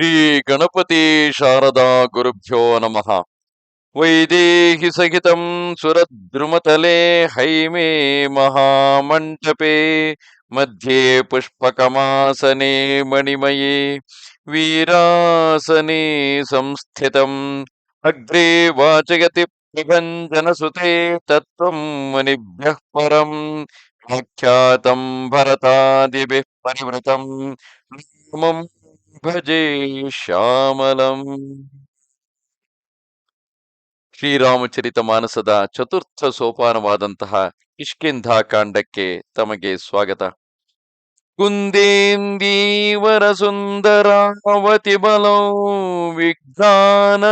श्री गणपति शारदा गुरुभ्यो नमः। वैदेहि सहित सुरद्रुमतले हईमे महामंडपे मध्ये पुष्पकमासने मणिमये, वीरासने संस्थित। अग्रे वाचयति प्रभञ्जनसुते तत्व मुनिभ्य परम आख्यातं भरतादिभिः परिवृतम् ಭಜೆ ಶ್ಯಾಮಲಂ ಶ್ರೀರಾಮಚರಿತ ಮಾನಸದ ಚತುರ್ಥ ಸೋಪಾನವಾದಂತಹ ಕಾಂಡಕ್ಕೆ ತಮಗೆ ಸ್ವಾಗತ. ಕುಂದೇಂದೀವರ ಸುಂದರಾವತಿ ಬಲೌ ವಿಜ್ಞಾನಧಾಮಾವುಭೌ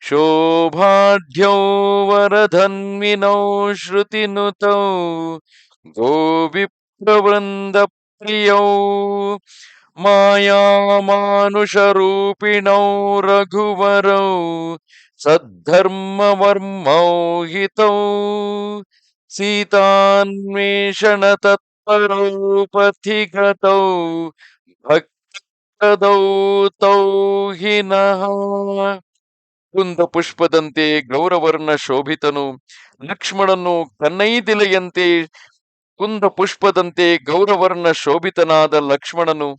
ಶೋಭಾಢ್ಯೌ ವರಧನ್ವಿನೌ, ಶ್ರುತಿನುತೌ ಗೋವಿಪ್ರವೃಂದ ಮಾಯಾಮಾನುಷರೂಪಿಣೌ ರಘುವರೌ ಸದ್ಧರ್ಮವರ್ಮೌ ಹಿತೌ ಸೀತಾನ್ವೇಷಣ ತತ್ಪರೌ ಪಥಿಗತೌ ಭಕ್ತದೌ ತೌ ಹಿನಃ ಕುಂದ ಪುಷ್ಪದಂತೆ ಗೌರವರ್ಣ ಶೋಭಿತನು, ಲಕ್ಷ್ಮಣನು ಕನ್ನೈದಿಲೆಯಂತೆ ಕುಂದ ಪುಷ್ಪದಂತೆ ಗೌರವರ್ಣ ಶೋಭಿತನಾದ ಲಕ್ಷ್ಮಣನು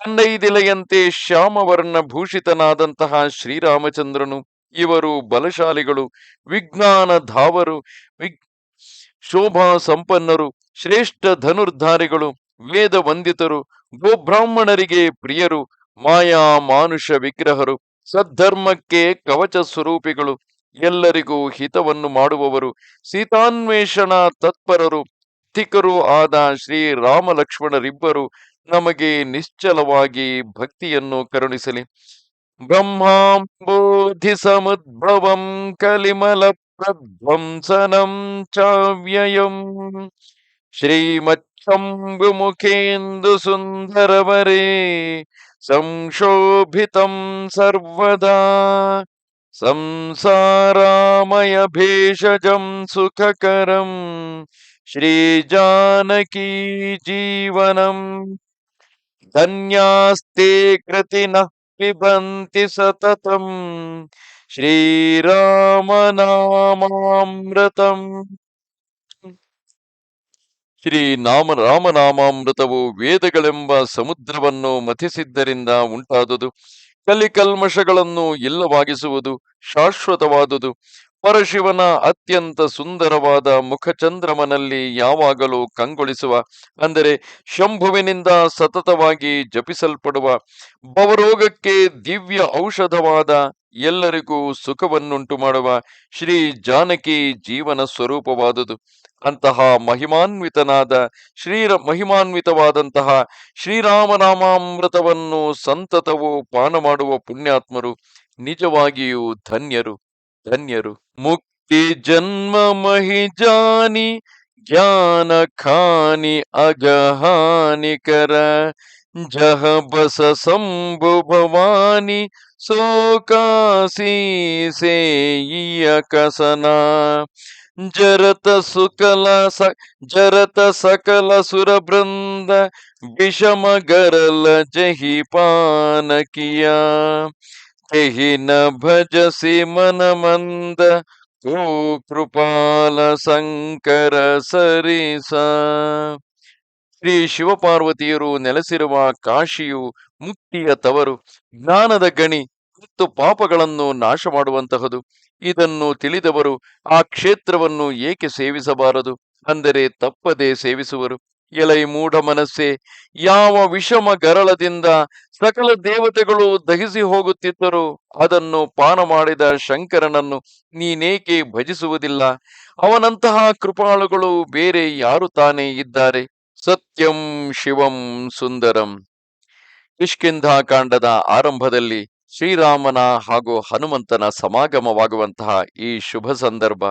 ಕನ್ನೈದಿಲೆಯಂತೆ ಶ್ಯಾಮವರ್ಣ ಭೂಷಿತನಾದಂತಹ ಶ್ರೀರಾಮಚಂದ್ರನು, ಇವರು ಬಲಶಾಲಿಗಳು, ವಿಜ್ಞಾನ ಧಾವರು, ವಿಗ್, ಶೋಭಾ ಸಂಪನ್ನರು, ಶ್ರೇಷ್ಠ ಧನುರ್ಧಾರಿಗಳು, ವೇದ ವಂದಿತರು, ಗೋಬ್ರಾಹ್ಮಣರಿಗೆ ಪ್ರಿಯರು, ಮಾಯಾ ಮಾನುಷ ವಿಗ್ರಹರು, ಸದ್ಧರ್ಮಕ್ಕೆ ಕವಚ ಸ್ವರೂಪಿಗಳು, ಎಲ್ಲರಿಗೂ ಹಿತವನ್ನು ಮಾಡುವವರು, ಸೀತಾನ್ವೇಷಣ ತತ್ಪರರು ತಿಕರು ಆದ ಶ್ರೀ ರಾಮ ಲಕ್ಷ್ಮಣರಿಬ್ಬರು ನಮಗೆ ನಿಶ್ಚಲವಾಗಿ ಭಕ್ತಿಯನ್ನು ಕರುಣಿಸಲಿ. ಬ್ರಹ್ಮಾಂಬೋಧಿ ಸಮದ್ಭವಂ ಕಲಿಮಲ ಪ್ರಧ್ವಂಸನಂ ಚಾವ್ಯಯಂ. ಶ್ರೀಮಚ್ಚಂಬು ಮುಖೇಂದು ಸುಂದರವರೇ, ಸಂಶೋಭಿತಂ ಸರ್ವದಾ. ಸಂಸಾರಾಮಯ ಭೇಷಜಂ ಸುಖಕರಂ ಶ್ರೀಜಾನಕೀ ಜೀವನಂ. ಧನ್ಯಾಸ್ತೆ ಕೃತಿ ಪಿಬಂತಿ ಸತತಂ. ಶ್ರೀರಾಮನಾಮಾಮೃತಂ ಶ್ರೀ ನಾಮ ರಾಮನಾಮಾಮೃತವು ವೇದಗಳೆಂಬ ಸಮುದ್ರವನ್ನು ಮಥಿಸಿದ್ದರಿಂದ ಉಂಟಾದುದು. ಕಲಿಕಲ್ಮಶಗಳನ್ನು ಇಲ್ಲವಾಗಿಸುವುದು ಶಾಶ್ವತವಾದುದು. ಪರಶಿವನ ಅತ್ಯಂತ ಸುಂದರವಾದ ಮುಖಚಂದ್ರಮನಲ್ಲಿ ಯಾವಾಗಲೂ ಕಂಗೊಳಿಸುವ, ಅಂದರೆ ಶಂಭುವಿನಿಂದ ಸತತವಾಗಿ ಜಪಿಸಲ್ಪಡುವ, ಭವರೋಗಕ್ಕೆ ದಿವ್ಯ ಔಷಧವಾದ ಎಲ್ಲರಿಗೂ ಸುಖವನ್ನುಂಟು ಮಾಡುವ ಶ್ರೀ ಜಾನಕಿ ಜೀವನ ಸ್ವರೂಪವಾದುದು. ಅಂತಹ ಮಹಿಮಾನ್ವಿತನಾದ ಶ್ರೀರ ಮಹಿಮಾನ್ವಿತವಾದಂತಹ ಶ್ರೀರಾಮನಾಮಾಮೃತವನ್ನು ಸಂತತವು ಪಾನ ಮಾಡುವ ಪುಣ್ಯಾತ್ಮರು ನಿಜವಾಗಿಯೂ ಧನ್ಯರು. ಧನ್ಯರು. ಮುಕ್ತಿ ಜನ್ಮ ಮಹಿಜಾನಿ ಜ್ಞಾನ ಖಾನಿ ಅಗಹಾನಿಕರ ಜಹ ಬಸ ಸಂಭು ಭವಾನಿ, ಸೋಕಾಸಿ ಸೇಯಿಯ ಕಸನ. ಜರತ ಸುಕಲ ಸ, ಜರತ ಸಕಲ ಸುರಬೃಂದ, ವಿಷಮ ಗರಲ ಜಹಿ ಪಾನಕಿಯ. ಮನ ಮಂದ ಕೋ ಕೃಪಾಲ ಶಂಕರ ಸರಿಸ. ಶ್ರೀ ಶಿವಪಾರ್ವತಿಯರು ನೆಲೆಸಿರುವ ಕಾಶಿಯು ಮುಕ್ತಿಯ ತವರು. ಜ್ಞಾನದ ಗಣಿ ಮತ್ತು ಪಾಪಗಳನ್ನು ನಾಶ ಮಾಡುವಂತಹದು ಇದನ್ನು ತಿಳಿದವರು ಆ ಕ್ಷೇತ್ರವನ್ನು ಏಕೆ ಸೇವಿಸಬಾರದು? ಅಂದರೆ ತಪ್ಪದೆ ಸೇವಿಸುವರು. ಎಲೈ ಮೂಢ ಮನಸ್ಸೆ, ಯಾವ ವಿಷಮ ಗರಳದಿಂದ ಸಕಲ ದೇವತೆಗಳು ದಹಿಸಿ ಹೋಗುತ್ತಿದ್ದರು, ಅದನ್ನು ಪಾನ ಮಾಡಿದ ಶಂಕರನನ್ನು ನೀನೇಕೆ ಭಜಿಸುವುದಿಲ್ಲ? ಅವನಂತಹ ಕೃಪಾಳುಗಳು ಬೇರೆ ಯಾರು ತಾನೇ ಇದ್ದಾರೆ? ಸತ್ಯಂ ಶಿವಂ ಸುಂದರಂ. ಇಷ್ಕಿಂಧಾ ಕಾಂಡದ ಆರಂಭದಲ್ಲಿ ಶ್ರೀರಾಮನ ಹಾಗೂ ಹನುಮಂತನ ಸಮಾಗಮವಾಗುವಂತಹ ಈ ಶುಭ ಸಂದರ್ಭ.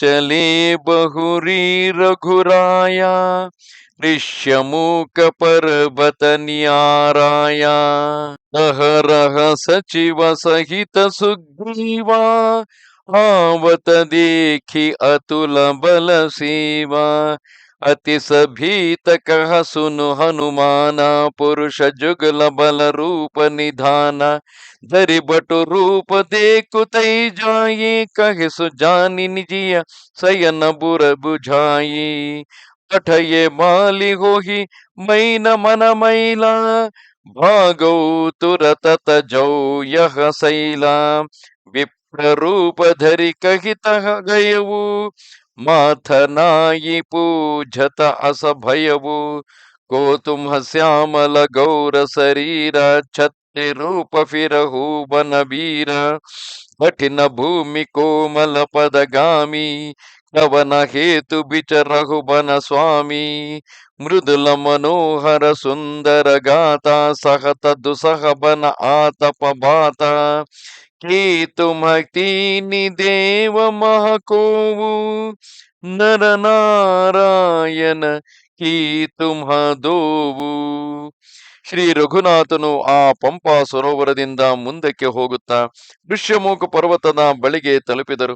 ಚಲೇ ಬಹುರಿ ರಘುರಾಯ ಋಷ್ಯಮೂಕ ಪರ್ವತ ನಿಯಾರಾಯ. ಅಹರಹ ಸಚಿವ ಸಹಿತ ಸುಗ್ರೀವ, ಆವತ ದೇಖಿ ಅತುಲ ಬಲ ಸೇವಾ. अति सभीत कह सुनु हनुमाना, पुरुष जुगल बल रूप निधाना। धरि बटु रूप देखु तई जाये कहे सुजानी निजिया सयन बुर बुझाई। पठये माली हो ही मैन मन मैला। भागौ तुरत तजौ यह सैला। विप्र रूप धरि कहित गयऊ ಮಾಥನಾಯಿ ಪೂಜತ ಅಸಭಯವು ಕೋತುಂಹ ಶ್ಯಾಮಲ ಗೌರ ಶರೀರ ಛತ್ರಿ ರೂಪ ಫಿರಹೂ ಬನಬೀರ ಕಠಿಣ ಭೂಮಿ ಕೋಮಲ ಪದಗಾಮಿ ಕವನ ಹೇತು ಬಿಚ ರಘುಬನ ಸ್ವಾಮಿ. ಮೃದುಲ ಮನೋಹರ ಸುಂದರ ಗಾತ ಸಹತ ದುಸಹಬನ ಆತಪ ಬಾತ. ಕೇತು ತುಮ ತೀನಿ ದೇವ ಮಹಕೋವು. ನರ ನಾರಾಯಣ ಕೀ ತುಮ್ಹ ದೋವು ಶ್ರೀ ರಘುನಾಥನು ಆ ಪಂಪ ಸರೋವರದಿಂದ ಮುಂದಕ್ಕೆ ಹೋಗುತ್ತಾ ದೃಶ್ಯಮೂಕ ಪರ್ವತದ ಬಳಿಗೆ ತಲುಪಿದರು.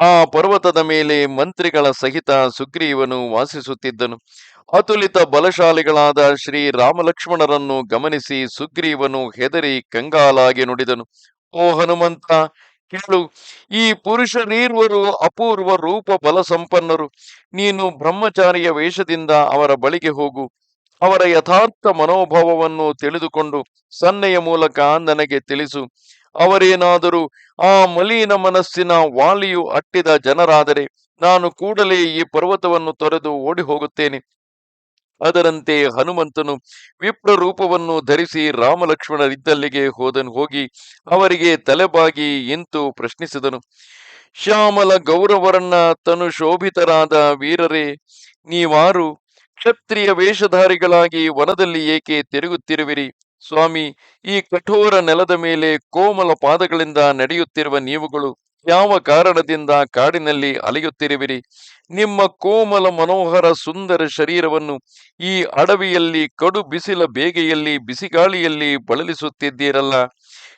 ಆ ಪರ್ವತದ ಮೇಲೆ ಮಂತ್ರಿಗಳ ಸಹಿತ ಸುಗ್ರೀವನು ವಾಸಿಸುತ್ತಿದ್ದನು. ಅತುಲಿತ ಬಲಶಾಲಿಗಳಾದ ಶ್ರೀ ರಾಮಲಕ್ಷ್ಮಣರನ್ನು ಗಮನಿಸಿ ಸುಗ್ರೀವನು ಹೆದರಿ ಕಂಗಾಲಾಗಿ ನುಡಿದನು. ಓ ಹನುಮಂತ, ಕೇಳು, ಈ ಪುರುಷರೀರ್ವರು ಅಪೂರ್ವ ರೂಪ ಬಲ ಸಂಪನ್ನರು ನೀನು ಬ್ರಹ್ಮಚಾರಿಯ ವೇಷದಿಂದ ಅವರ ಬಳಿಗೆ ಹೋಗು. ಅವರ ಯಥಾರ್ಥ ಮನೋಭಾವವನ್ನು ತಿಳಿದುಕೊಂಡು ಸನ್ನೆಯ ಮೂಲಕ ನನಗೆ ತಿಳಿಸು. ಅವರೇನಾದರೂ ಆ ಮಲೀನ ಮನಸ್ಸಿನ ವಾಲಿಯು ಅಟ್ಟಿದ ಜನರಾದರೆ ನಾನು ಕೂಡಲೇ ಈ ಪರ್ವತವನ್ನು ತೊರೆದು ಓಡಿ ಹೋಗುತ್ತೇನೆ ಅದರಂತೆ ಹನುಮಂತನು ವಿಪ್ರ ರೂಪವನ್ನು ಧರಿಸಿ ರಾಮಲಕ್ಷ್ಮಣರಿದ್ದಲ್ಲಿಗೆ ಹೋದನು ಹೋಗಿ ಅವರಿಗೆ ತಲೆಬಾಗಿ ಇಂತು ಪ್ರಶ್ನಿಸಿದನು. ಶ್ಯಾಮಲ ಗೌರವರನ್ನ ತನು ಶೋಭಿತರಾದ ವೀರರೇ, ನೀವಾರು ಕ್ಷತ್ರಿಯ ವೇಷಧಾರಿಗಳಾಗಿ ವನದಲ್ಲಿ ಏಕೆ ತಿರುಗುತ್ತಿರುವಿರಿ? ಸ್ವಾಮಿ, ಈ ಕಠೋರ ನೆಲದ ಮೇಲೆ ಕೋಮಲ ಪಾದಗಳಿಂದ ನಡೆಯುತ್ತಿರುವ ನೀವುಗಳು ಯಾವ ಕಾರಣದಿಂದ ಕಾಡಿನಲ್ಲಿ ಅಲೆಯುತ್ತಿರುವಿರಿ? ನಿಮ್ಮ ಕೋಮಲ ಮನೋಹರ ಸುಂದರ ಶರೀರವನ್ನು ಈ ಅಡವಿಯಲ್ಲಿ, ಕಡು ಬಿಸಿಲ ಬೇಗೆಯಲ್ಲಿ, ಬಿಸಿಗಾಳಿಯಲ್ಲಿ ಬಳಲಿಸುತ್ತಿದ್ದೀರಲ್ಲ.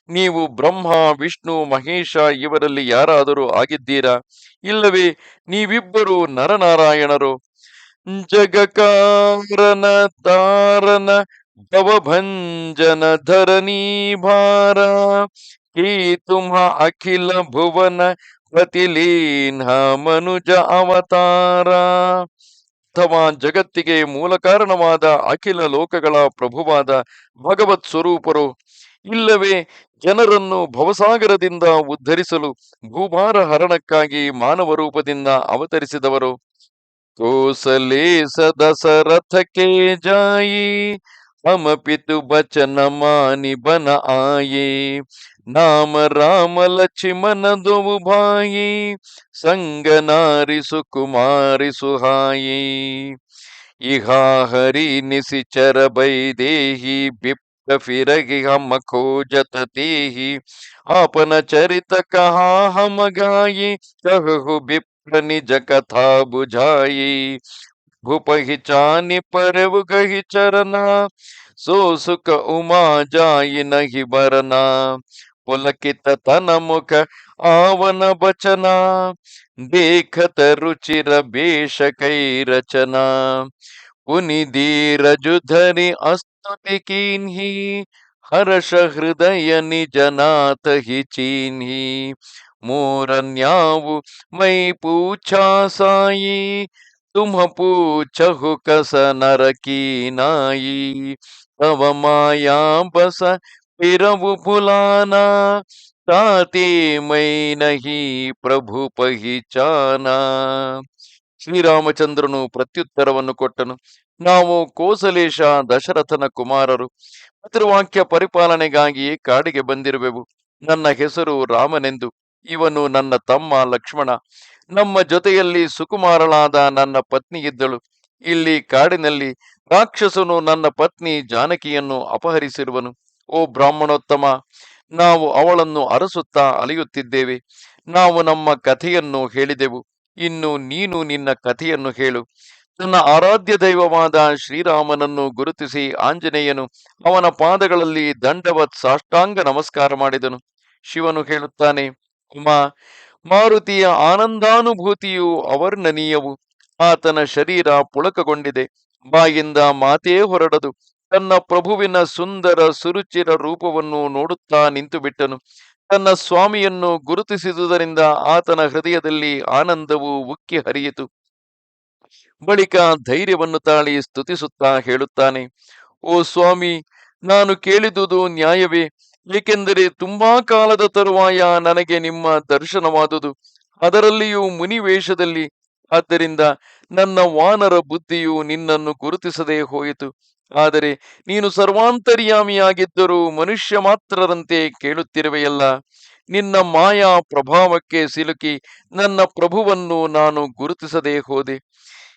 ನೀವು ಬ್ರಹ್ಮ, ವಿಷ್ಣು, ಮಹೇಶ ಇವರಲ್ಲಿ ಯಾರಾದರೂ ಆಗಿದ್ದೀರಾ? ಇಲ್ಲವೇ, ನೀವಿಬ್ಬರು ನರನಾರಾಯಣರು. ಜಗಕಾರನ ತಾರನ ಭವಭಂಜನ ಧರಣಿ ಭಾರ ಕೀ ತುಮ ಅಖಿಲ ಭುವನ ಪ್ರತಿಲೀನ ಮನುಜ ಅವತಾರ. ಅಥವಾ ಜಗತ್ತಿಗೆ ಮೂಲ ಕಾರಣವಾದ ಅಖಿಲ ಲೋಕಗಳ ಪ್ರಭುವಾದ ಭಗವತ್ ಸ್ವರೂಪರು, ಇಲ್ಲವೇ ಜನರನ್ನು ಭವಸಾಗರದಿಂದ ಉದ್ಧರಿಸಲು ಭೂಭಾರ ಹರಣಕ್ಕಾಗಿ ಮಾನವ ರೂಪದಿಂದ ಅವತರಿಸಿದವರು. कोसलेस दशरथ के जाई हम पितु बचन मानि बन नाम राम लक्ष्मण दो भाई संग नारी सुकुमारी सुहाई इहा हरि निशिचर बै देहि बिप्त फिरगि हम खोजत तेहि आपन चरित कहा हम गाई कहु बि निज कथा बुझाई। भूपहि चानि परव गहि चरना, सो सुख उमा जाई नहीं बरना पुलकित तन मुख आवन बचना, देखत रुचिर बेश कई रचना। पुनि धरि अस्तुति कीन्ही, हर्ष हृदय निज नाथ ही चीन्ही। मोर न्याऊ मई पूछा साई तुम पूछहु कस नर की नाई तव माया बस फिरबु फुलाना ताते मೈ ನಹಿ ಪ್ರಭು ಪಹಿಚಾನ ಶ್ರೀರಾಮಚಂದ್ರನು ಪ್ರತ್ಯುತ್ತರವನ್ನು ಕೊಟ್ಟನು ನಾವು ಕೋಸಲೇಶ ದಶರಥನ ಕುಮಾರರು ಪಿತೃವಾಕ್ಯ ಪರಿಪಾಲನೆಗಾಗಿ ಕಾಡಿಗೆ ಬಂದಿರುವೆವು ನನ್ನ ಹೆಸರು ರಾಮನೆಂದು ಇವನು ನನ್ನ ತಮ್ಮ ಲಕ್ಷ್ಮಣ. ನಮ್ಮ ಜೊತೆಯಲ್ಲಿ ಸುಕುಮಾರಳಾದ ನನ್ನ ಪತ್ನಿ ಇದ್ದಳು. ಇಲ್ಲಿ ಕಾಡಿನಲ್ಲಿ ರಾಕ್ಷಸನು ನನ್ನ ಪತ್ನಿ ಜಾನಕಿಯನ್ನು ಅಪಹರಿಸಿರುವನು. ಓ ಬ್ರಾಹ್ಮಣೋತ್ತಮ, ನಾವು ಅವಳನ್ನು ಅರಸುತ್ತಾ ಅಲೆಯುತ್ತಿದ್ದೇವೆ. ನಾವು ನಮ್ಮ ಕಥೆಯನ್ನು ಹೇಳಿದೆವು. ಇನ್ನು ನೀನು ನಿನ್ನ ಕಥೆಯನ್ನು ಹೇಳು. ತನ್ನ ಆರಾಧ್ಯ ದೈವವಾದ ಶ್ರೀರಾಮನನ್ನು ಗುರುತಿಸಿ ಆಂಜನೇಯನು ಅವನ ಪಾದಗಳಲ್ಲಿ ದಂಡವತ್ ಸಾಷ್ಟಾಂಗ ನಮಸ್ಕಾರ ಮಾಡಿದನು. ಶಿವನು ಹೇಳುತ್ತಾನೆ ಉಮಾ, ಮಾರುತಿಯ ಆನಂದಾನುಭೂತಿಯು ಅವರ್ಣನೀಯವು ಆತನ ಶರೀರ ಪುಳಕಗೊಂಡಿದೆ. ಬಾಯಿಂದ ಮಾತೇ ಹೊರಡದು. ತನ್ನ ಪ್ರಭುವಿನ ಸುಂದರ ಸುರುಚಿರ ರೂಪವನ್ನು ನೋಡುತ್ತಾ ನಿಂತು ಬಿಟ್ಟನು ತನ್ನ ಸ್ವಾಮಿಯನ್ನು ಗುರುತಿಸಿದುದರಿಂದ ಆತನ ಹೃದಯದಲ್ಲಿ ಆನಂದವು ಉಕ್ಕಿ ಹರಿಯಿತು. ಬಳಿಕ ಧೈರ್ಯವನ್ನು ತಾಳಿ ಸ್ತುತಿಸುತ್ತಾ ಹೇಳುತ್ತಾನೆ, ಓ ಸ್ವಾಮಿ, ನಾನು ಕೇಳಿದುದು ನ್ಯಾಯವೇ? ಏಕೆಂದರೆ ತುಂಬಾ ಕಾಲದ ತರುವಾಯ ನನಗೆ ನಿಮ್ಮ ದರ್ಶನವಾದುದು. ಅದರಲ್ಲಿಯೂ ಮುನಿ ವೇಷದಲ್ಲಿ ಆದ್ದರಿಂದ ನನ್ನ ವಾನರ ಬುದ್ಧಿಯು ನಿನ್ನನ್ನು ಗುರುತಿಸದೆ ಹೋಯಿತು. ಆದರೆ ನೀನು ಸರ್ವಾಂತರ್ಯಾಮಿಯಾಗಿದ್ದರೂ ಮನುಷ್ಯ ಮಾತ್ರರಂತೆ ಕೇಳುತ್ತಿರುವೆಯಲ್ಲ. ನಿನ್ನ ಮಾಯಾ ಪ್ರಭಾವಕ್ಕೆ ಸಿಲುಕಿ ನನ್ನ ಪ್ರಭುವನ್ನು ನಾನು ಗುರುತಿಸದೆ ಹೋದೆ.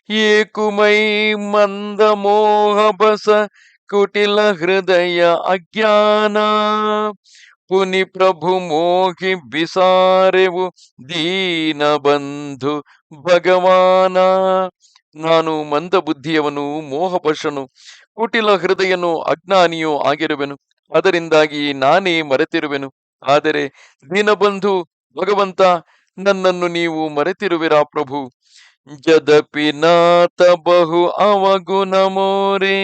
ಏಕುಮೈ ಮಂದ ಮೋಹ ಬಸ ಕುಟಿಲ ಹೃದಯ ಅಜ್ಞಾನ ಪುನಿ ಪ್ರಭು ಮೋಹಿ ಬಿಸಾರೆವು ದೀನ ಬಂಧು ಭಗವಾನ. ನಾನು ಮಂದ ಬುದ್ಧಿಯವನು ಮೋಹಪಶನು ಕುಟಿಲ ಹೃದಯನು ಅಜ್ಞಾನಿಯೂ ಆಗಿರುವೆನು. ಅದರಿಂದಾಗಿ ನಾನೇ ಮರೆತಿರುವೆನು. ಆದರೆ ದೀನಬಂಧು ಭಗವಂತ, ನನ್ನನ್ನು ನೀವು ಮರೆತಿರುವಿರಾ ಪ್ರಭು? ಜದಪಿ ನಾಥ ಬಹು ಅವಗುಣ ಮೋರೆ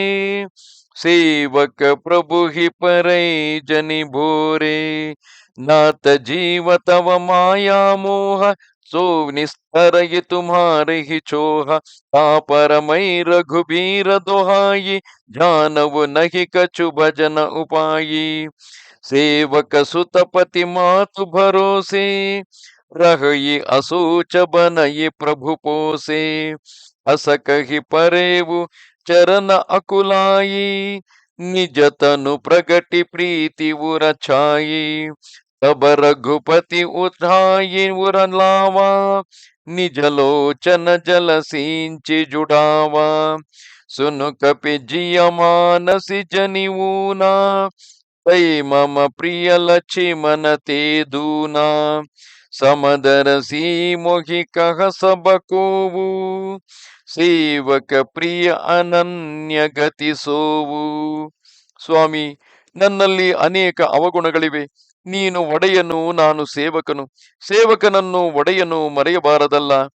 सेवक प्रभु ही पर जनि भोरे। नात जीव तव माया मोह, सो निस्तर ये तुम्हारे ही चोह। ता मई रघुबीर दोहाई, जानव नहीं कछु भजन उपायी सेवक सुतपति मातु भरोसे रहि असोच बनये प्रभु पोसे। अस कही परेवु ಚರಣ ಅಕುಲಾಯಿ, ನಿಜತನು ಪ್ರಗಟಿ ಪ್ರೀತಿ ಉರಚಾಯಿ ತಬ ರಘುಪತಿ ಉಧಾಯಿ ಉರಲಾವ ನಿಜ ಲೋಚನ ಜಲ ಸಿಂಚಿ ಜುಡಾವ ಸುನು ಕಪಿ ಜಿಯ ಮಾನಸಿ ಜನಿವೂನ ತೈ ಮಮ ಪ್ರಿಯ ಲಕ್ಷ್ಮಣ ತೇ ದೂನ ಸಮದರಸಿ ಮೊಹಿ ಕಹ ಸಬಕೋವು ಸೇವಕ ಪ್ರಿಯ ಅನನ್ಯ ಗತಿಸೋವು ಸ್ವಾಮಿ, ನನ್ನಲ್ಲಿ ಅನೇಕ ಅವಗುಣಗಳಿವೆ. ನೀನು ಒಡೆಯನು ನಾನು ಸೇವಕನು. ಸೇವಕನನ್ನು ಒಡೆಯನು ಮರೆಯಬಾರದಲ್ಲ.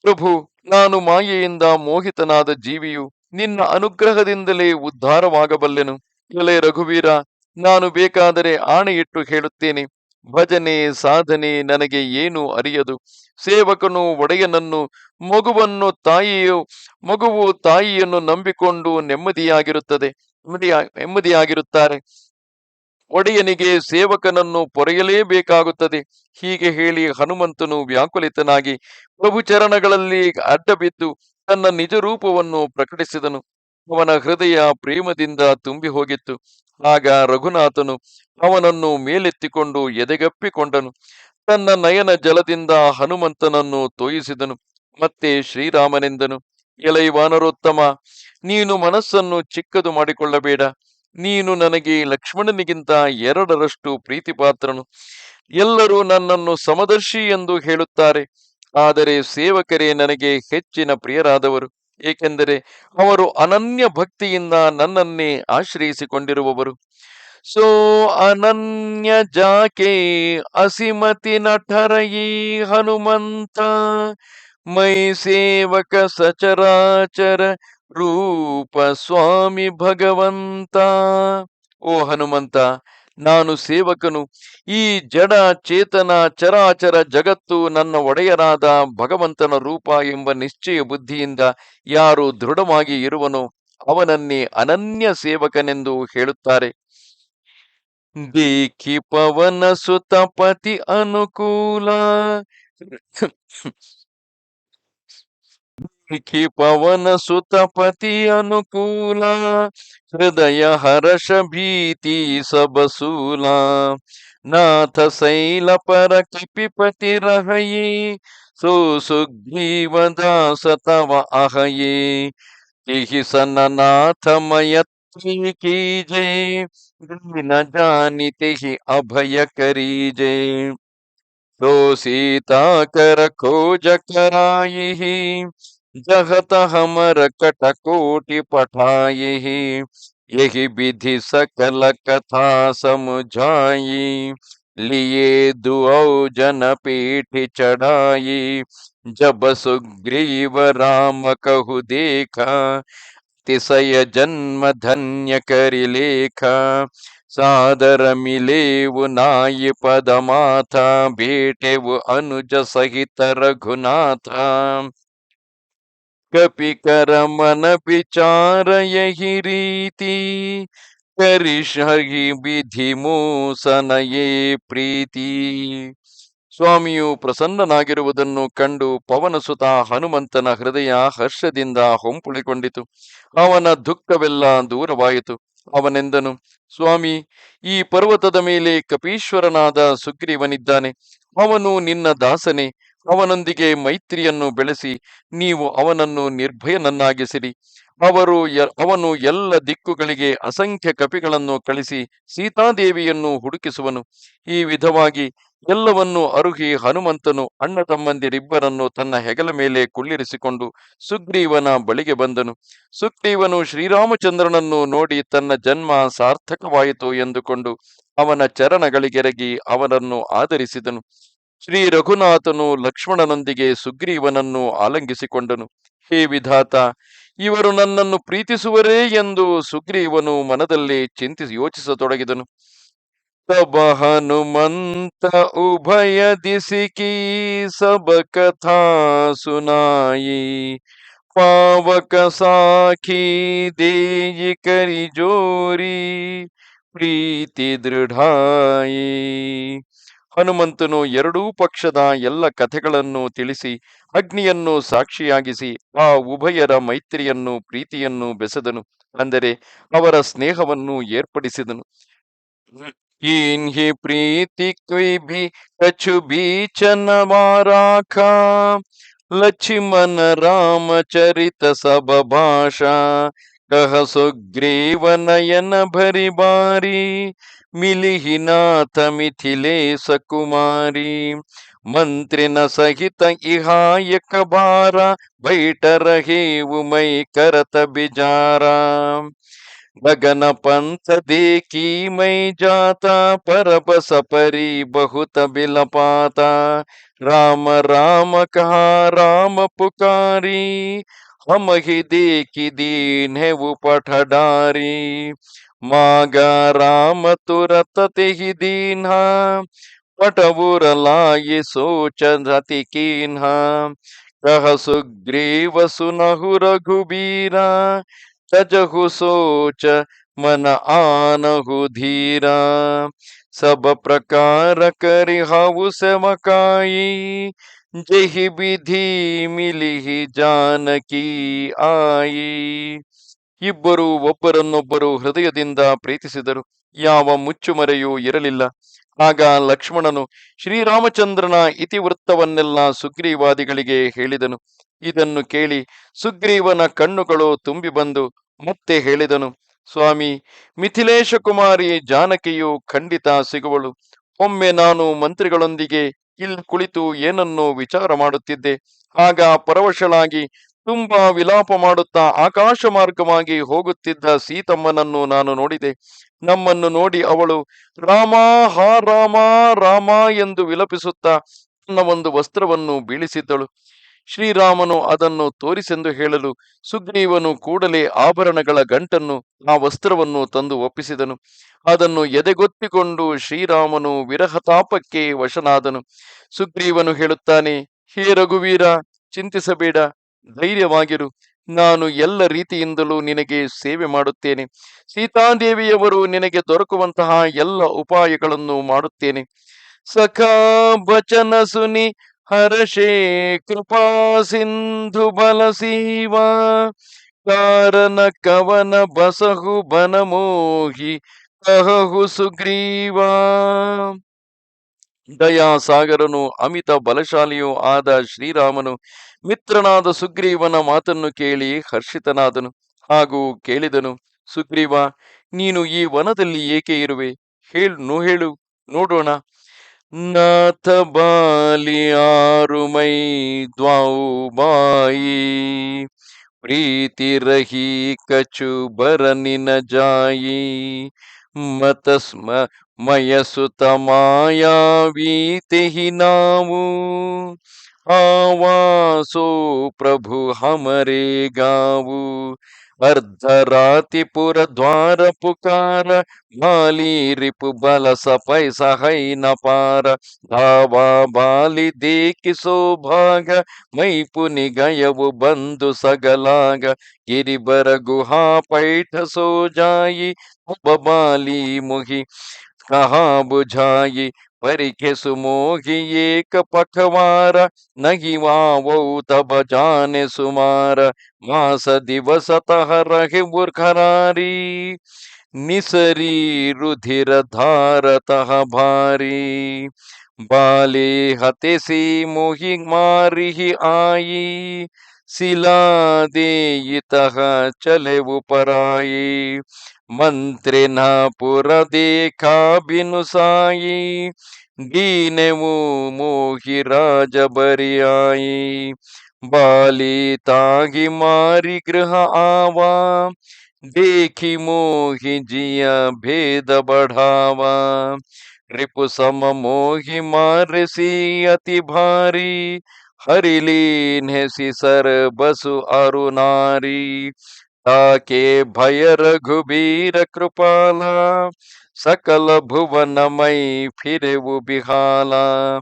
ಪ್ರಭು, ನಾನು ಮಾಯೆಯಿಂದ ಮೋಹಿತನಾದ ಜೀವಿಯು. ನಿನ್ನ ಅನುಗ್ರಹದಿಂದಲೇ ಉದ್ಧಾರವಾಗಬಲ್ಲೆನು. ಇಲ್ಲೇ ರಘುವೀರ, ನಾನು ಬೇಕಾದರೆ ಆಣೆಯಿಟ್ಟು ಹೇಳುತ್ತೇನೆ. ಭಜನೆ, ಸಾಧನೆ ನನಗೆ ಏನು ಅರಿಯದು? ಸೇವಕನು ಒಡೆಯನನ್ನು, ಮಗುವನ್ನು ತಾಯಿಯು, ಮಗುವು ತಾಯಿಯನ್ನು ನಂಬಿಕೊಂಡು ನೆಮ್ಮದಿಯಾಗಿರುತ್ತದೆ, ನೆಮ್ಮದಿಯ, ನೆಮ್ಮದಿಯಾಗಿರುತ್ತಾರೆ. ಒಡೆಯನಿಗೆ ಸೇವಕನನ್ನು ಪೊರೆಯಲೇಬೇಕಾಗುತ್ತದೆ. ಹೀಗೆ ಹೇಳಿ ಹನುಮಂತನು ವ್ಯಾಕುಲಿತನಾಗಿ ಪ್ರಭುಚರಣಗಳಲ್ಲಿ ಅಡ್ಡ ಬಿದ್ದು ತನ್ನ ನಿಜ ರೂಪವನ್ನು ಪ್ರಕಟಿಸಿದನು. ಅವನ ಹೃದಯ ಪ್ರೇಮದಿಂದ ತುಂಬಿ ಹೋಗಿತ್ತು ಆಗ ರಘುನಾಥನು ಅವನನ್ನು ಮೇಲೆತ್ತಿಕೊಂಡು ಎದೆಗಪ್ಪಿಕೊಂಡನು. ತನ್ನ ನಯನ ಜಲದಿಂದ ಹನುಮಂತನನ್ನು ತೋಯಿಸಿದನು. ಮತ್ತೆ ಶ್ರೀರಾಮನೆಂದನು, ಎಲೈ ವಾನರೋತ್ತಮ, ನೀನು ಮನಸ್ಸನ್ನು ಚಿಕ್ಕದು ಮಾಡಿಕೊಳ್ಳಬೇಡ. ನೀನು ನನಗೆ ಲಕ್ಷ್ಮಣನಿಗಿಂತ ಎರಡರಷ್ಟು ಪ್ರೀತಿಪಾತ್ರನು. ಎಲ್ಲರೂ ನನ್ನನ್ನು ಸಮದರ್ಶಿ ಎಂದು ಹೇಳುತ್ತಾರೆ. ಆದರೆ ಸೇವಕರೇ ನನಗೆ ಹೆಚ್ಚಿನ ಪ್ರಿಯರಾದವರು. ಏಕೆಂದರೆ ಅವರು ಅನನ್ಯ ಭಕ್ತಿಯಿಂದ ನನ್ನನ್ನೇ ಆಶ್ರಯಿಸಿಕೊಂಡಿರುವವರು. ಸೋ, ಅನನ್ಯ ಜಾಕೆ ಅಸಿಮತಿ ನಠರಯಿ ಹನುಮಂತ, ಮೈ ಸೇವಕ ಸಚರಾಚರ ರೂಪ ಸ್ವಾಮಿ ಭಗವಂತ. ಓ ಹನುಮಂತ ನಾನು ಸೇವಕನು. ಈ ಜಡ ಚೇತನ ಚರಾಚರ ಜಗತ್ತು ನನ್ನ ಒಡೆಯರಾದ ಭಗವಂತನ ರೂಪ ಎಂಬ ನಿಶ್ಚಯ ಬುದ್ಧಿಯಿಂದ ಯಾರು ದೃಢವಾಗಿ ಇರುವನೋ ಅವನನ್ನೇ ಅನನ್ಯ ಸೇವಕನೆಂದು ಹೇಳುತ್ತಾರೆ. ದೇಖಿ ಪವನ ಸುತಪತಿ ಅನುಕೂಲ. मुखि पवन सुतपति अनुकूला, हृदय हर्ष भीति सब सूला। नाथ शैल पर कपिपति रहये सो सुग्रीव दास तव अहये। तिहि सननाथ मयत्री की जे न जानी तिहि अभय करी जे तो सीता कर खोज कराई जगत हमर कटकोटि पठाई यही विधि सकल कथा समझाई लिए दुआ जन पीठ चढ़ाई जब सुग्रीव राम कहु देखा तिशय जन्म धन्य कर लेखा, सादर मिले वो नाय पदमाथा वो अनुज सहित रघुनाथा। ರಘುನಾಥ ಕಪಿಕರ ಮನ ವಿಚಾರ ಯಹಿ ರೀತಿ ಕರಿಷಹಿ ವಿಧಿ ಮೋಸನಯೇ ಪ್ರೀತಿ ಸ್ವಾಮಿಯು ಪ್ರಸನ್ನನಾಗಿರುವುದನ್ನು ಕಂಡು ಪವನಸುತ ಹನುಮಂತನ ಹೃದಯ ಹರ್ಷದಿಂದ ಹೊಂಪುಳಿಕೊಂಡಿತು. ಅವನ ದುಃಖವೆಲ್ಲ ದೂರವಾಯಿತು. ಅವನೆಂದನು, ಸ್ವಾಮಿ, ಈ ಪರ್ವತದ ಮೇಲೆ ಕಪೀಶ್ವರನಾದ ಸುಗ್ರೀವನಿದ್ದಾನೆ. ಅವನು ನಿನ್ನ ದಾಸನೇ. ಅವನೊಂದಿಗೆ ಮೈತ್ರಿಯನ್ನು ಬೆಳೆಸಿ, ನೀವು ಅವನನ್ನು ನಿರ್ಭಯನನ್ನಾಗಿಸಿರಿ. ಅವರು ಅವನು ಎಲ್ಲ ದಿಕ್ಕುಗಳಿಗೆ ಅಸಂಖ್ಯ ಕಪಿಗಳನ್ನು ಕಳಿಸಿ ಸೀತಾದೇವಿಯನ್ನು ಹುಡುಕಿಸುವನು. ಈ ವಿಧವಾಗಿ ಎಲ್ಲವನ್ನು ಅರುಹಿ ಹನುಮಂತನು ಅಣ್ಣ ತಮ್ಮಂದಿರಿಬ್ಬರನ್ನು ತನ್ನ ಹೆಗಲ ಮೇಲೆ ಕುಳ್ಳಿರಿಸಿಕೊಂಡು ಸುಗ್ರೀವನ ಬಳಿಗೆ ಬಂದನು. ಸುಗ್ರೀವನು ಶ್ರೀರಾಮಚಂದ್ರನನ್ನು ನೋಡಿ ತನ್ನ ಜನ್ಮ ಸಾರ್ಥಕವಾಯಿತು ಎಂದುಕೊಂಡು ಅವನ ಚರಣಗಳಿಗೆರಗಿ ಅವನನ್ನು ಆದರಿಸಿದನು ಶ್ರೀ ರಘುನಾಥನು ಲಕ್ಷ್ಮಣನೊಂದಿಗೆ ಸುಗ್ರೀವನನ್ನು ಆಲಂಗಿಸಿಕೊಂಡನು. ಹೇ ವಿಧಾತ, ಇವರು ನನ್ನನ್ನು ಪ್ರೀತಿಸುವರೇ ಎಂದು ಸುಗ್ರೀವನು ಮನದಲ್ಲಿ ಚಿಂತಿಸಿ ಯೋಚಿಸತೊಡಗಿದನು. ತಬ ಹನುಮಂತ ಉಭಯ ದಿಸಿಕಿ ಸಬ ಕಥಾ ಸುನಾಯಿ. ಪಾವಕ ಸಾಖಿ ದೇಯಿ ಕರಿ ಜೋರಿ ಪ್ರೀತಿ ದೃಢಾಯಿ. ಹನುಮಂತನು ಎರಡೂ ಪಕ್ಷದ ಎಲ್ಲ ಕಥೆಗಳನ್ನು ತಿಳಿಸಿ, ಅಗ್ನಿಯನ್ನು ಸಾಕ್ಷಿಯಾಗಿಸಿ, ಆ ಉಭಯರ ಮೈತ್ರಿಯನ್ನು, ಪ್ರೀತಿಯನ್ನು ಬೆಸೆದನು. ಅಂದರೆ ಅವರ ಸ್ನೇಹವನ್ನು ಏರ್ಪಡಿಸಿದನು. ಇನ್ಹಿ ಪ್ರೀತಿ ಕಚು ಬೀಚನ ವಾರಾಖ ಲಕ್ಷ್ಮಣ ರಾಮಚರಿತ ಸಬ ಭಾಷಾ कह सुग्रीव नयन भरी बारी मिली नाथ मिथिलेश कुमारी न सहित इहायक बारा बैठ रहे उमय करत बिजारा। गगन पंथ देखी मई जाता पर बस परी बहुत बिलपाता। राम राम कहा राम पुकारी हम ही देखी दीन है वो पठडारी माग राम तुरत ते ही दीन्हा पटबुर लाय सोच रति कीन्हा। कह सुग्रीव सुनहु रघुबीरा, तजहु सोच मन आनहु धीरा। सब प्रकार करिहु सेवकाई जहि ವಿಧಿ ಮಿಲಿಹಿ ಜಾನಕಿ ಆಯಿ ಇಬ್ಬರು ಒಬ್ಬರನ್ನೊಬ್ಬರು ಹೃದಯದಿಂದ ಪ್ರೀತಿಸಿದರು. ಯಾವ ಮುಚ್ಚುಮರೆಯೂ ಇರಲಿಲ್ಲ. ಆಗ ಲಕ್ಷ್ಮಣನು ಶ್ರೀರಾಮಚಂದ್ರನ ಇತಿವೃತ್ತವನ್ನೆಲ್ಲ ಸುಗ್ರೀವಾದಿಗಳಿಗೆ ಹೇಳಿದನು. ಇದನ್ನು ಕೇಳಿ ಸುಗ್ರೀವನ ಕಣ್ಣುಗಳು ತುಂಬಿ ಬಂದು ಮತ್ತೆ ಹೇಳಿದನು. ಸ್ವಾಮಿ ಮಿಥಿಲೇಶ ಕುಮಾರಿ ಜಾನಕಿಯು ಖಂಡಿತ ಸಿಗುವಳು. ಒಮ್ಮೆ ನಾನು ಮಂತ್ರಿಗಳೊಂದಿಗೆ ಇಲ್ಲಿ ಕುಳಿತು ಏನನ್ನು ವಿಚಾರ ಮಾಡುತ್ತಿದ್ದೆ. ಆಗ ಪರವಶಳಾಗಿ ತುಂಬಾ ವಿಲಾಪ ಮಾಡುತ್ತಾ ಆಕಾಶ ಮಾರ್ಗವಾಗಿ ಹೋಗುತ್ತಿದ್ದ ಸೀತಮ್ಮನನ್ನು ನಾನು ನೋಡಿದೆ. ನಮ್ಮನ್ನು ನೋಡಿ ಅವಳು, ರಾಮ, ಹಾ ರಾಮ ರಾಮ ಎಂದು ವಿಲಪಿಸುತ್ತಾ ತನ್ನ ಒಂದು ವಸ್ತ್ರವನ್ನು ಬೀಳಿಸಿದ್ದಳು. ಶ್ರೀರಾಮನು ಅದನ್ನು ತೋರಿಸೆಂದು ಹೇಳಲು ಸುಗ್ರೀವನು ಕೂಡಲೇ ಆಭರಣಗಳ ಗಂಟನ್ನು, ಆ ವಸ್ತ್ರವನ್ನು ತಂದು ಒಪ್ಪಿಸಿದನು. ಅದನ್ನು ಎದೆಗೊತ್ತಿಕೊಂಡು ಶ್ರೀರಾಮನು ವಿರಹತಾಪಕ್ಕೆ ವಶನಾದನು. ಸುಗ್ರೀವನು ಹೇಳುತ್ತಾನೆ, ಹೇ ರಘುವೀರ, ಚಿಂತಿಸಬೇಡ, ಧೈರ್ಯವಾಗಿರು. ನಾನು ಎಲ್ಲ ರೀತಿಯಿಂದಲೂ ನಿನಗೆ ಸೇವೆ ಮಾಡುತ್ತೇನೆ. ಸೀತಾದೇವಿಯವರು ನಿನಗೆ ದೊರಕುವಂತಹ ಎಲ್ಲ ಉಪಾಯಗಳನ್ನು ಮಾಡುತ್ತೇನೆ. ಸಖಾ ಬಚನ ಸುನಿ ಹರಶೇ ಕೃಪಾ ಸಿಂಧು ಸೀವ ಕಾರಣ ಕವನ ಬಸಹು ಬನಮೋಹಿ ಸುಗ್ರೀವಾ ಸುಗ್ರೀವ. ದಯಾಸಾಗರನು ಅಮಿತ ಬಲಶಾಲಿಯೂ ಆದ ಶ್ರೀರಾಮನು ಮಿತ್ರನಾದ ಸುಗ್ರೀವನ ಮಾತನ್ನು ಕೇಳಿ ಹರ್ಷಿತನಾದನು ಹಾಗೂ ಕೇಳಿದನು, ಸುಗ್ರೀವ, ನೀನು ಈ ವನದಲ್ಲಿ ಏಕೆ ಇರುವೆ? ಹೇಳು ಹೇಳು, ನೋಡೋಣ. ನಾಥ ಬಾಲಿ ಆರುಮೈ ದ್ವಾವು ಬಾಯಿ. ಪ್ರೀತಿ ರಹಿ ಕಚು ಬರನಿನ ಜಾಯಿ. ಮತಸ್ಮ ಮಯಸುತ ಮಾಯಾವೀತಿ ನಾವು. ಆವಾಸೋ ಪ್ರಭು ಹಮರೇ ಗಾವು. ಅರ್ಧರಾತಿಪುರ ದ್ವಾರಪುಕಾರ ಬಾಲಿ ರಿಪು ಬಲ ಸಪೈ ಹೈನ ಪಾರ ಧಾವಾ ಬಾಲಿ ದೇಕಿ ಸೋಭಾಗ ಮೈಪು ನಿಗಯವು ಬಂದು ಸಗಲಾಗ, ಗಿರಿಬರ ಗುಹಾ ಪೈಠ ಸೋ ಸೋಜಾಯಿ ಬಾಲಿ ಮುಹಿ ಕಹಾ ಬುಜಾಯಿ परिखे सुमोहि एक पखवार नहीं वावौ तब जाने सुमार। मास दिवस तह रहे बुरखरारी निसरी रुधिर धार तह भारी। बाले हते सी मोहि मारी आई शिलादेयितः चले उपरायि। मन्त्रिणः पुरदेखाभिनुसायि दीनवो मोहि बाली बालितागि मारी गृह आवा। देखी मोहि जिया भेद बढ़ावा। रिपु सम मोहि मारसी अति भारी हरिलीन सी सर बसु अरु नारी। ताके भय रघुबीर कृपाला, सकल भुवनमय फिरेವು बिहाला।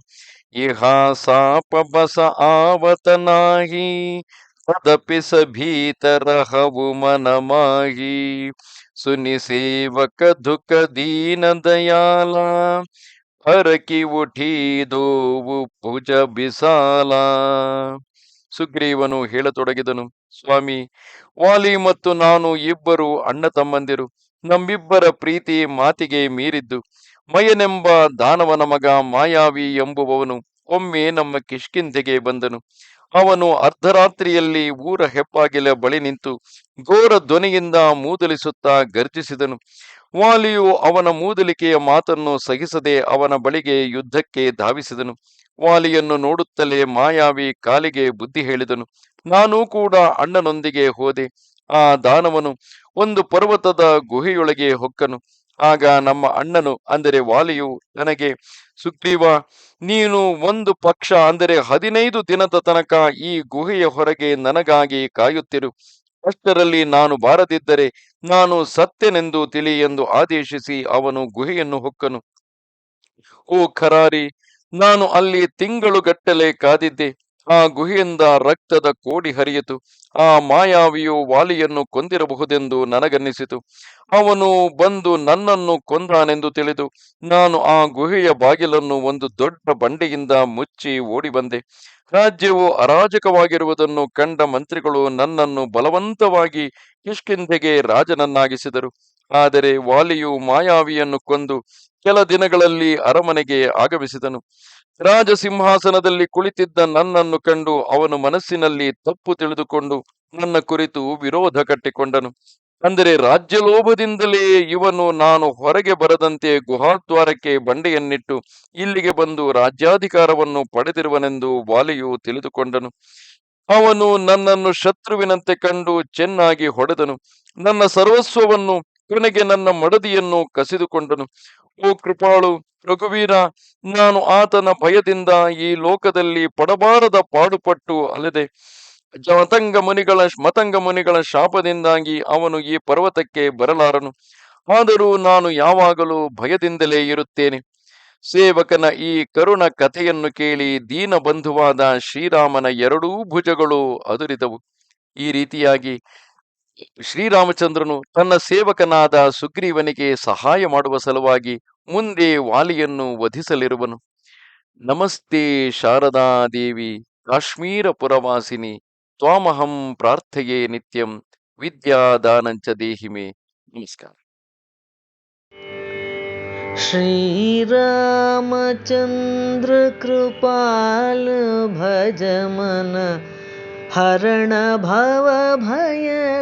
यहाँ साप बस आवत नाही तदपि भीत रहु मन माही। सुनि सेवक दुख दीन दयाला ಹರಕಿ ಉಠಿದೋವು ಭುಜ ಬಿಸಾಲ ಸುಗ್ರೀವನು ಹೇಳತೊಡಗಿದನು ಸ್ವಾಮಿ ವಾಲಿ ಮತ್ತು ನಾನು ಇಬ್ಬರು ಅಣ್ಣ ತಮ್ಮಂದಿರು ನಮ್ಮಿಬ್ಬರ ಪ್ರೀತಿ ಮಾತಿಗೆ ಮೀರಿದ್ದು ಮಯನೆಂಬ ದಾನವನ ಮಗ ಮಾಯಾವಿ ಎಂಬುವವನು ಒಮ್ಮೆ ನಮ್ಮ ಕಿಷ್ಕಿಂಧೆಗೆ ಬಂದನು ಅವನು ಅರ್ಧರಾತ್ರಿಯಲ್ಲಿ ಊರ ಹೆಪ್ಪಾಗಿಲ ಬಳಿ ನಿಂತು ಘೋರ ಧ್ವನಿಯಿಂದ ಮೂದಲಿಸುತ್ತಾ ಗರ್ಜಿಸಿದನು. ವಾಲಿಯು ಅವನ ಮೂದಲಿಕೆಯ ಮಾತನ್ನು ಸಹಿಸದೆ ಅವನ ಬಳಿಗೆ ಯುದ್ಧಕ್ಕೆ ಧಾವಿಸಿದನು. ವಾಲಿಯನ್ನು ನೋಡುತ್ತಲೇ ಮಾಯಾವಿ ಕಾಲಿಗೆ ಬುದ್ಧಿ ಹೇಳಿದನು. ನಾನೂ ಕೂಡ ಅಣ್ಣನೊಂದಿಗೆ ಹೋದೆ. ಆ ದಾನವನು ಒಂದು ಪರ್ವತದ ಗುಹೆಯೊಳಗೆ ಹೊಕ್ಕನು. ಆಗ ನಮ್ಮ ಅಣ್ಣನು, ಅಂದರೆ ವಾಲಿಯು, ನನಗೆ ಸುಗ್ರೀವ, ನೀನು ಒಂದು ಪಕ್ಷ, ಅಂದರೆ ಹದಿನೈದು ದಿನದ ತನಕ ಈ ಗುಹೆಯ ಹೊರಗೆ ನನಗಾಗಿ ಕಾಯುತ್ತಿರು. ಅಷ್ಟರಲ್ಲಿ ನಾನು ಬಾರದಿದ್ದರೆ ನಾನು ಸತ್ಯನೆಂದು ತಿಳಿ ಎಂದು ಆದೇಶಿಸಿ ಅವನು ಗುಹೆಯನ್ನು ಹೊಕ್ಕನು. ಓ ಖರಾರಿ, ನಾನು ಅಲ್ಲಿ ತಿಂಗಳುಗಟ್ಟಲೆ ಕಾದಿದ್ದೆ. ಆ ಗುಹೆಯಿಂದ ರಕ್ತದ ಕೋಡಿ ಹರಿಯಿತು. ಆ ಮಾಯಾವಿಯು ವಾಲಿಯನ್ನು ಕೊಂದಿರಬಹುದೆಂದು ನನಗನ್ನಿಸಿತು. ಅವನು ಬಂದು ನನ್ನನ್ನು ಕೊಂದಾನೆಂದು ತಿಳಿದು ನಾನು ಆ ಗುಹೆಯ ಬಾಗಿಲನ್ನು ಒಂದು ದೊಡ್ಡ ಬಂಡೆಯಿಂದ ಮುಚ್ಚಿ ಓಡಿ ಬಂದೆ ರಾಜ್ಯವು ಅರಾಜಕವಾಗಿರುವುದನ್ನು ಕಂಡ ಮಂತ್ರಿಗಳು ನನ್ನನ್ನು ಬಲವಂತವಾಗಿ ಕಿಷ್ಕಿಂಧೆಗೆ ರಾಜನನ್ನಾಗಿಸಿದರು. ಆದರೆ ವಾಲಿಯು ಮಾಯಾವಿಯನ್ನು ಕೊಂದು ಕೆಲ ದಿನಗಳಲ್ಲಿ ಅರಮನೆಗೆ ಆಗಮಿಸಿದನು. ರಾಜ ಸಿಂಹಾಸನದಲ್ಲಿ ಕುಳಿತಿದ್ದ ನನ್ನನ್ನು ಕಂಡು ಅವನು ಮನಸ್ಸಿನಲ್ಲಿ ತಪ್ಪು ತಿಳಿದುಕೊಂಡು ನನ್ನ ಕುರಿತು ವಿರೋಧ ಕಟ್ಟಿಕೊಂಡನು. ಅಂದರೆ ರಾಜ್ಯಲೋಭದಿಂದಲೇ ಇವನು ನಾನು ಹೊರಗೆ ಬರದಂತೆ ಗುಹಾದ್ವಾರಕ್ಕೆ ಬಂಡೆಯನ್ನಿಟ್ಟು ಇಲ್ಲಿಗೆ ಬಂದು ರಾಜ್ಯಾಧಿಕಾರವನ್ನು ಪಡೆದಿರುವನೆಂದು ವಾಲಿಯು ತಿಳಿದುಕೊಂಡನು. ಅವನು ನನ್ನನ್ನು ಶತ್ರುವಿನಂತೆ ಕಂಡು ಚೆನ್ನಾಗಿ ಹೊಡೆದನು. ನನ್ನ ಸರ್ವಸ್ವವನ್ನು ಕೊನೆಗೆ ನನ್ನ ಮಡದಿಯನ್ನು ಕಸಿದುಕೊಂಡನು. ಓ ಕೃಪಾಳು ರಘುವೀರ, ನಾನು ಆತನ ಭಯದಿಂದ ಈ ಲೋಕದಲ್ಲಿ ಪಡಬಾರದ ಪಾಡುಪಟ್ಟು ಅಲ್ಲದೆ ಮತಂಗ ಮುನಿಗಳ ಮತಂಗ ಮುನಿಗಳ ಶಾಪದಿಂದಾಗಿ ಅವನು ಈ ಪರ್ವತಕ್ಕೆ ಬರಲಾರನು. ಆದರೂ ನಾನು ಯಾವಾಗಲೂ ಭಯದಿಂದಲೇ ಇರುತ್ತೇನೆ. ಸೇವಕನ ಈ ಕರುಣ ಕಥೆಯನ್ನು ಕೇಳಿ ದೀನ ಬಂಧುವಾದ ಶ್ರೀರಾಮನ ಎರಡೂ ಭುಜಗಳು ಅದುರಿದವು. ಈ ರೀತಿಯಾಗಿ ಶ್ರೀರಾಮಚಂದ್ರನು ತನ್ನ ಸೇವಕನಾದ ಸುಗ್ರೀವನಿಗೆ ಸಹಾಯ ಮಾಡುವ ಸಲುವಾಗಿ ಮುಂದೆ ವಾಲಿಯನ್ನು ವಧಿಸಲಿರುವನು ನಮಸ್ತೆ ಶಾರದಾ ದೇವಿ ಕಾಶ್ಮೀರ ಪುರವಾಸಿನಿ ತ್ವಾಮಹಂ ಪ್ರಾರ್ಥಯೇ ನಿತ್ಯಂ ವಿದ್ಯಾದಾನಂಚ ದೇಹಿಮೆ ನಮಸ್ಕಾರ श्रीरामचन्द्र कृपाल भज मन हरण भव भयदारुणं